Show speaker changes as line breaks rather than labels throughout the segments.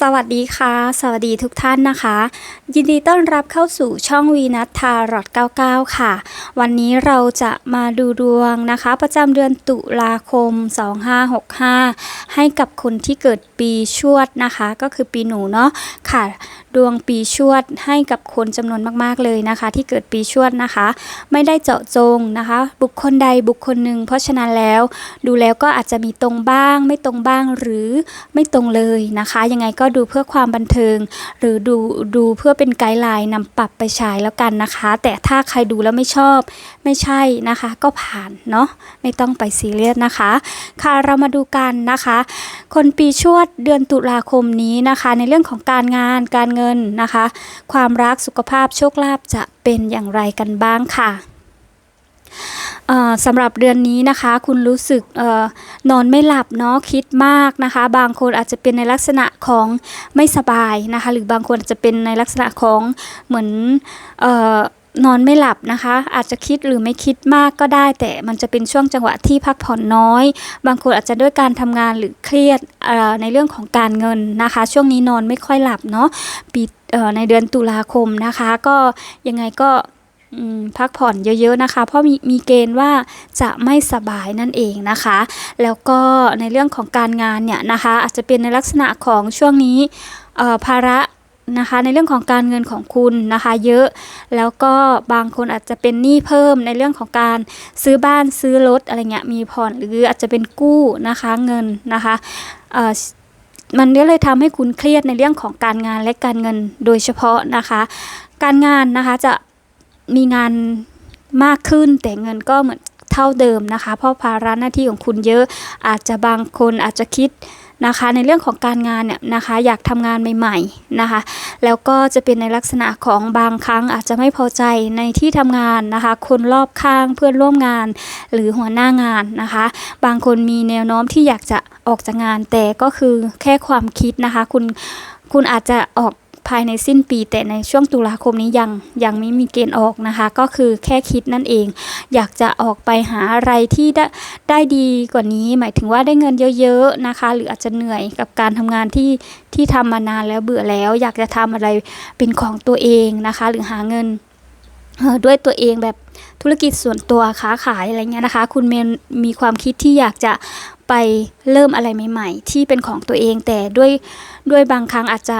สวัสดีค่ะ สวัสดีทุกท่านนะคะ ยินดีต้อนรับเข้าสู่ช่องวีนัททารอด99 ค่ะ วันนี้เราจะมาดูดวงนะคะ ประจำเดือนตุลาคม 2565 ให้กับคนที่เกิดปีชวดนะคะ ก็คือปีหนูเนาะค่ะ ดวงปีชวดให้กับคนจำนวนมาก ๆ เลยนะคะ ที่เกิดปีชวดนะคะ ไม่ได้เจาะจงนะคะ บุคคลใดบุคคลหนึ่ง เพราะฉะนั้นแล้ว ดูแล้วก็อาจจะมีตรงบ้าง ไม่ตรงบ้างหรือไม่ตรงเลยนะคะ ยังไงก็ดูเพื่อความบันเทิง หรือดูดูเพื่อเป็นไกด์ไลน์นำปรับไปใช้แล้วกันนะคะ แต่ถ้าใครดูแล้วไม่ชอบ ไม่ใช่นะคะ ก็ผ่านเนาะไม่ต้องไปซีเรียสนะคะ ค่ะเรามาดูกันนะคะ คนปีชวดเดือนตุลาคมนี้นะคะ ในเรื่องของการงานการเงินนะคะ ความรักสุขภาพโชคลาภจะเป็นอย่างไรกันบ้างค่ะสำหรับเดือนนี้นะคะคุณรู้สึกออนอนไม่หลับเนาะคิดมากนะคะ บางคนอาจจะเป็นในลักษณะของไม่สบายนะคะ หรือบางคนอาจจะเป็นในลักษณะของเหมือนออ นอนไม่หลับนะคะ อาจจะคิดหรือไม่คิดมากก็ได้ แต่มันจะเป็นช่วงจังหวะที่พักผ่อนน้อย บางคนอาจจะด้วยการทำงานหรือเครียดในเรื่องของการเงินนะคะ ช่วงนี้นอนไม่ค่อยหลับเนาะปีในเดือนตุลาคมนะคะ ก็ยังไงก็พักผ่อนเยอะๆนะคะ เพราะมีมีเกณฑ์ว่าจะไม่สบายนั่นเองนะคะ แล้วก็ในเรื่องของการงานเนี่ยนะคะ อาจจะเป็นในลักษณะของช่วงนี้ภาระ นะคะในเรื่องของการเงินของคุณนะคะเยอะแล้วก็บางคนอาจจะเป็นหนี้เพิ่มในเรื่องของการซื้อบ้านซื้อรถอะไรเงี้ยมีผ่อนหรืออาจจะเป็นกู้นะคะเงินนะคะเอ่อมันก็เลยทำให้คุณเครียดในเรื่องของการงานและการเงินโดยเฉพาะนะคะ การงานนะคะจะมีงานมากขึ้นแต่เงินก็เหมือนเท่าเดิมนะคะ เพราะภาระหน้าที่ของคุณเยอะอาจจะบางคนอาจจะคิด นะคะ ในเรื่องของการงานเนี่ยนะคะอยากทำงานใหม่ๆนะคะ แล้วก็จะเป็นในลักษณะของบางครั้งอาจจะไม่พอใจในที่ทำงานนะคะ คนรอบข้างเพื่อนร่วมงาน หรือหัวหน้างานนะคะ บางคนมีแนวโน้มที่อยากจะออกจากงานแต่ก็คือแค่ความคิดนะคะ คุณคุณอาจจะออก ภายในสิ้นปี แต่ในช่วงตุลาคมนี้ยังยังไม่มีเกณฑ์ออกนะคะ ก็คือแค่คิดนั่นเอง อยากจะออกไปหาอะไรที่ได้ได้ดีกว่านี้ หมายถึงว่าได้เงินเยอะๆนะคะ หรืออาจจะเหนื่อยกับการทำงานที่ที่ทำมานานแล้วเบื่อแล้ว อยากจะทำอะไรเป็นของตัวเองนะคะ หรือหาเงินด้วยตัวเองแบบธุรกิจส่วนตัวค้าขายอะไรเงี้ยนะคะ คุณเมนมีความคิดที่อยากจะไปเริ่มอะไรใหม่ ๆ ที่เป็นของตัวเองแต่ด้วยด้วยบางครั้งอาจจะ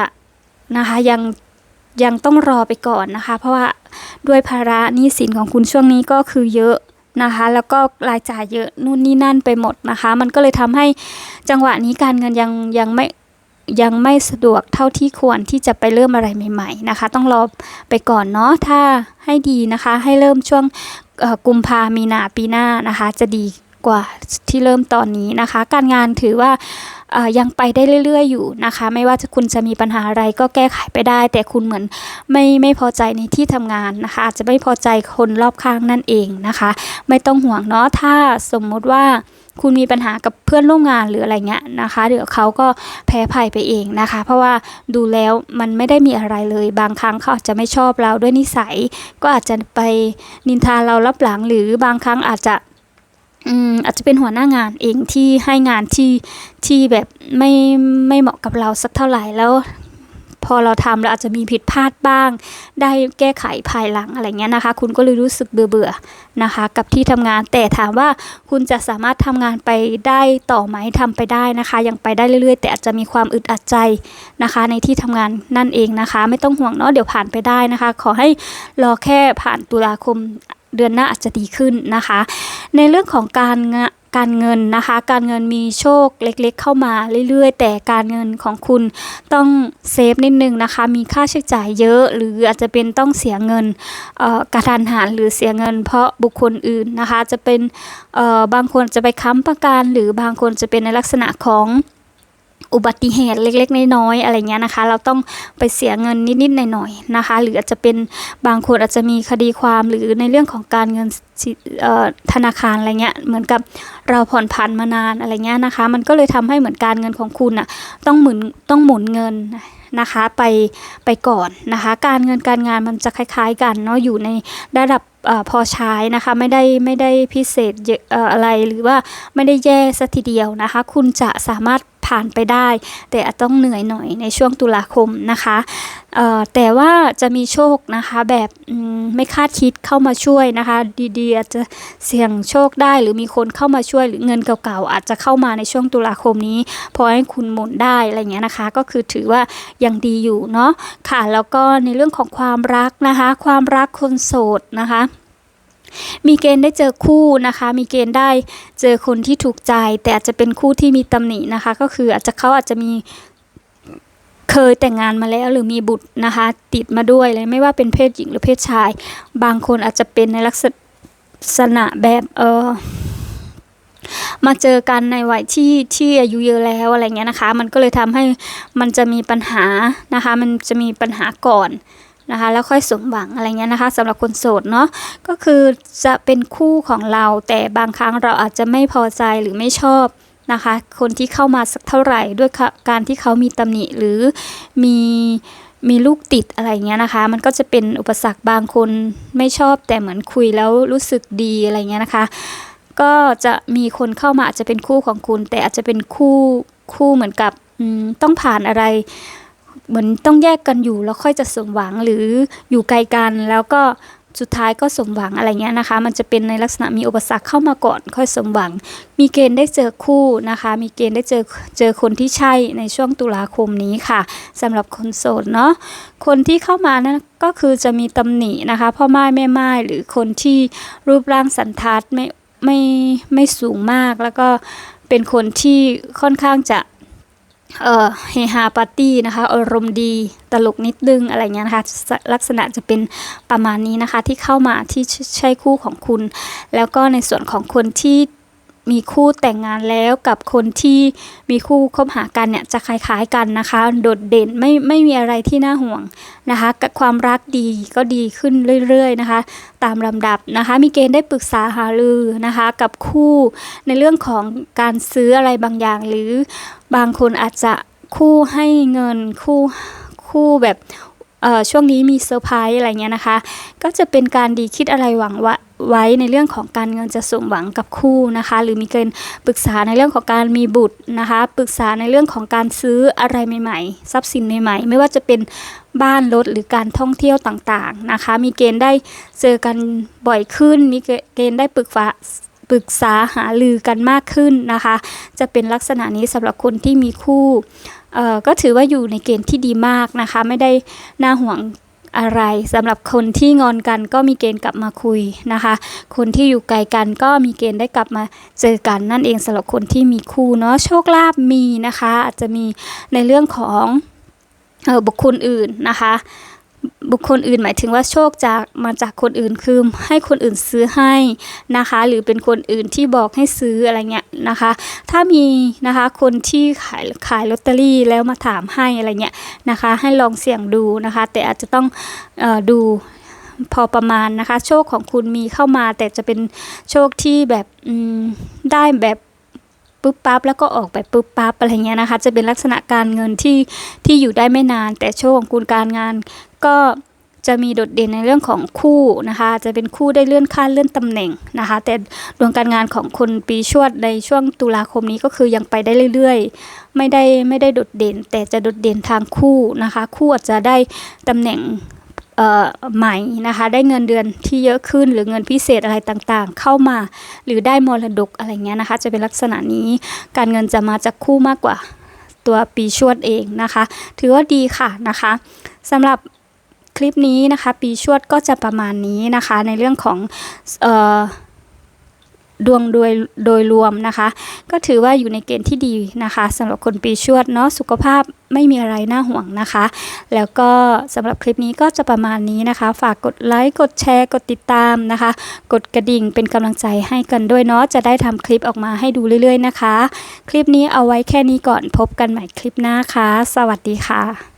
นะคะยังยังต้องรอไปก่อนนะคะ เพราะว่าด้วยภาระหนี้สินของคุณช่วงนี้ก็คือเยอะนะคะ แล้วก็รายจ่ายเยอะนู่นนี่นั่นไปหมดนะคะ มันก็เลยทำให้จังหวะนี้การเงินยังยังไม่ยังไม่สะดวกเท่าที่ควรที่จะไปเริ่มอะไรใหม่ ๆนะคะ ต้องรอไปก่อนเนาะถ้าให้ดีนะคะ ให้เริ่มช่วงกุมภามีนาปีหน้านะคะ จะดี กว่าที่เริ่มตอนนี้นะคะ การงานถือว่ายังไปได้เรื่อย ๆ อยู่นะคะ ไม่ว่าจะคุณจะมีปัญหาอะไรก็แก้ไขไปได้ แต่คุณเหมือนไม่ไม่พอใจในที่ทำงานนะคะ อาจจะไม่พอใจคนรอบข้างนั่นเองนะคะ ไม่ต้องห่วงเนาะถ้าสมมุติว่าคุณมีปัญหากับเพื่อนร่วมงานหรืออะไรเงี้ยนะคะ เดี๋ยวเขาก็แพ้ภัยไปเองนะคะ เพราะว่าดูแล้วมันไม่ได้มีอะไรเลย บางครั้งเขาอาจจะไม่ชอบเราด้วยนิสัย ก็อาจจะไปนินทาเรารับหลังหรือบางครั้งอาจจะ อืมอาจจะเป็นหัวหน้างานเองที่ให้งานที่ที่แบบไม่ไม่เหมาะกับเราสักเท่าไหร่แล้ว พอเราทำเราอาจจะมีผิดพลาดบ้าง ได้แก้ไขภายหลังอะไรเงี้ยนะคะ คุณก็เลยรู้สึกเบื่อเบื่อๆนะคะ กับที่ทำงานแต่ถามว่าคุณจะสามารถทำงานไปได้ต่อไหมทำไปได้นะคะ ยังไปได้เรื่อยๆ แต่อาจจะมีความอึดอัดใจนะคะ ในที่ทำงานนั่นเองนะคะ ไม่ต้องห่วงเนาะเดี๋ยวผ่านไปได้นะคะ ขอให้รอแค่ผ่านตุลาคม เดือนหน้าอาจจะดีขึ้นนะคะ ในเรื่องของการงะการเงินนะคะ การเงินมีโชคเล็กๆ เข้ามาเรื่อยๆ แต่การเงินของคุณต้องเซฟนิดนึงนะคะ มีค่าใช้จ่ายเยอะ หรืออาจจะเป็นต้องเสียเงินเอ่อกระทันหันหรือเสียเงิน เพราะบุคคลอื่นนะคะ จะเป็นบางคนจะไปค้ำประกันหรือบางคนจะเป็นในลักษณะของ อุบัติเหตุเล็กๆ น้อยๆอะไรเงี้ยนะคะ เราต้องไปเสียเงินนิดๆหน่อยๆนะคะ หรืออาจจะเป็นบางคนอาจจะมีคดีความหรือในเรื่องของการเงินธนาคารอะไรเงี้ยเหมือนกับเราผ่อนผันมานานอะไรเงี้ยนะคะ มันก็เลยทำให้เหมือนการเงินของคุณอะต้องหมุนต้องหมุนเงินนะคะไปไปก่อนนะคะ การเงินการงานมันจะคล้าย ๆ กันเนาะอยู่ในระดับอพอใช้นะคะไม่ได้ไม่ได้พิเศษเยอะอะไรหรือว่าไม่ได้แย่สัทีเดียวนะคะ คุณจะสามารถ ผ่านไปได้ แต่อาจต้องเหนื่อยหน่อยในช่วงตุลาคมนะคะแต่ว่าจะมีโชคนะคะแบบไม่คาดคิดเข้ามาช่วยนะคะ ดีๆอาจจะเสี่ยงโชคได้หรือมีคนเข้ามาช่วยหรือเงินเก่าๆอาจจะเข้ามาในช่วงตุลาคมนี้ พอให้คุณหมุนได้อะไรเงี้ยนะคะ ก็คือถือว่ายังดีอยู่เนาะค่ะแล้วก็ในเรื่องของความรักนะคะ ความรักคนโสดนะคะ มีเกณฑ์ได้เจอคู่นะคะ มีเกณฑ์ได้เจอคนที่ถูกใจ แต่อาจจะเป็นคู่ที่มีตำหนินะคะ ก็คืออาจจะเขาอาจจะมีเคยแต่งงานมาแล้วหรือมีบุตรนะคะ ติดมาด้วยเลยไม่ว่าเป็นเพศหญิงหรือเพศชาย บางคนอาจจะเป็นในลักษณะแบบเออมาเจอกันในวัยที่ที่อายุเยอะแล้วอะไรเงี้ยนะคะ มันก็เลยทำให้มันจะมีปัญหานะคะ มันจะมีปัญหาก่อน นะคะ แล้วค่อยสมหวังอะไรเงี้ยนะคะสำหรับคนโสดเนาะก็คือจะเป็นคู่ของเรา แต่บางครั้งเราอาจจะไม่พอใจหรือไม่ชอบนะคะ คนที่เข้ามาสักเท่าไหร่ด้วยการที่เขามีตำหนิหรือมีมีลูกติดอะไรเงี้ยนะคะ มันก็จะเป็นอุปสรรคบางคนไม่ชอบแต่เหมือนคุยแล้วรู้สึกดีอะไรเงี้ยนะคะ ก็จะมีคนเข้ามาอาจจะเป็นคู่ของคุณ แต่อาจจะเป็นคู่คู่เหมือนกับต้องผ่านอะไร เหมือนต้องแยกกันอยู่แล้วค่อยจะสมหวังหรืออยู่ไกลกันแล้วก็สุดท้ายก็สมหวังอะไรเงี้ยนะคะ มันจะเป็นในลักษณะมีอุปสรรคเข้ามาก่อน ค่อยสมหวัง มีเกณฑ์ได้เจอคู่นะคะ มีเกณฑ์ได้เจอเจอคนที่ใช่ในช่วงตุลาคมนี้ค่ะสำหรับคนโสดเนาะคนที่เข้ามานะก็คือจะมีตำหนินะคะ พ่อไม้แม่ไม้หรือคนที่รูปร่างสันทัดไม่ไม่ไม่สูงมาก แล้วก็เป็นคนที่ค่อนข้างจะ เอ่อเฮฮาปาร์ตี้นะคะอารมณ์ดีตลกนิดนึงอะไรเงี้ยนะคะลักษณะจะเป็นประมาณนี้นะคะที่เข้ามาที่ใช่คู่ของคุณ แล้วก็ในส่วนของคนที่ มีคู่แต่งงานแล้วกับคนที่มีคู่คบหากันเนี่ยจะคล้ายๆกันนะคะ โดดเด่นไม่ไม่มีอะไรที่น่าห่วงนะคะกับความรักดีก็ดีขึ้นเรื่อยๆนะคะ ตามลำดับนะคะ มีเกณฑ์ได้ปรึกษาหารือนะคะกับคู่ในเรื่องของการซื้ออะไรบางอย่าง หรือบางคนอาจจะคู่ให้เงินคู่คู่แบบ ช่วงนี้มีเซอร์ไพรส์อะไรเงี้ยนะคะ ก็จะเป็นการดีคิดอะไรหวังว่าไว้ในเรื่องของการเงินจะสมหวังกับคู่นะคะ หรือมีเกณฑ์ปรึกษาในเรื่องของการมีบุตรนะคะ ปรึกษาในเรื่องของการซื้ออะไรใหม่ ๆ ทรัพย์สินใหม่ ๆ ไม่ว่าจะเป็นบ้านรถหรือการท่องเที่ยวต่างๆนะคะ มีเกณฑ์ได้เจอกันบ่อยขึ้น มีเกณฑ์ได้ปรึกษาปรึกษาหาลือกันมากขึ้นนะคะ จะเป็นลักษณะนี้สำหรับคนที่มีคู่ ก็ถือว่าอยู่ในเกณฑ์ที่ดีมากนะคะ ไม่ได้น่าห่วงอะไรสำหรับคนที่งอนกันก็มีเกณฑ์กลับมาคุยนะคะ คนที่อยู่ไกลกันก็มีเกณฑ์ได้กลับมาเจอกันนั่นเองสำหรับคนที่มีคู่เนาะโชคลาภมีนะคะ อาจจะมีในเรื่องของบุคคลอื่นนะคะ บุคคลอื่นหมายถึงว่าโชคจากมาจากคนอื่นคือให้คนอื่นซื้อให้นะคะ หรือเป็นคนอื่นที่บอกให้ซื้ออะไรเงี้ยนะคะ ถ้ามีนะคะคนที่ขายขายลอตเตอรี่แล้วมาถามให้อะไรเงี้ยนะคะ ให้ลองเสี่ยงดูนะคะ แต่อาจจะต้องออดูพอประมาณนะคะ โชคของคุณมีเข้ามาแต่จะเป็นโชคที่แบบได้แบบ ปุ๊บปั๊บแล้วก็ออกไปปุ๊บปั๊บอะไรเงี้ยนะคะ จะเป็นลักษณะการเงินที่ที่อยู่ได้ไม่นาน แต่โชคของคุณการงาน ก็จะมีโดดเด่นในเรื่องของคู่นะคะ จะเป็นคู่ได้เลื่อนขั้นเลื่อนตำแหน่งนะคะ แต่ดวงการงานของคนปีชวดในช่วงตุลาคมนี้ก็คือยังไปได้เรื่อยๆ ไม่ได้ไม่ได้โดดเด่น แต่จะโดดเด่นทางคู่นะคะ คู่อาจจะได้ตำแหน่ง ใหม่นะคะได้เงินเดือนที่เยอะขึ้น หรือเงินพิเศษอะไรต่างๆ เข้ามา หรือได้มรดกอะไรเงี้ยนะคะ จะเป็นลักษณะนี้การเงินจะมาจากคู่มากกว่าตัวปีชวดเองนะคะ ถือว่าดีค่ะนะคะสำหรับคลิปนี้นะคะ ปีชวดก็จะประมาณนี้นะคะ ในเรื่องของออ ดวงโดยโดยรวมนะคะ ก็ถือว่าอยู่ในเกณฑ์ที่ดีนะคะสำหรับคนปีชวดเนาะสุขภาพไม่มีอะไรน่าห่วงนะคะ แล้วก็สำหรับคลิปนี้ก็จะประมาณนี้นะคะ ฝากกดไลค์กดแชร์ กดติดตามนะคะ กดกระดิ่งเป็นกำลังใจให้กันด้วยเนาะจะได้ทำคลิปออกมาให้ดูเรื่อยๆนะคะ คลิปนี้เอาไว้แค่นี้ก่อนพบกันใหม่คลิปหน้าค่ะสวัสดีค่ะ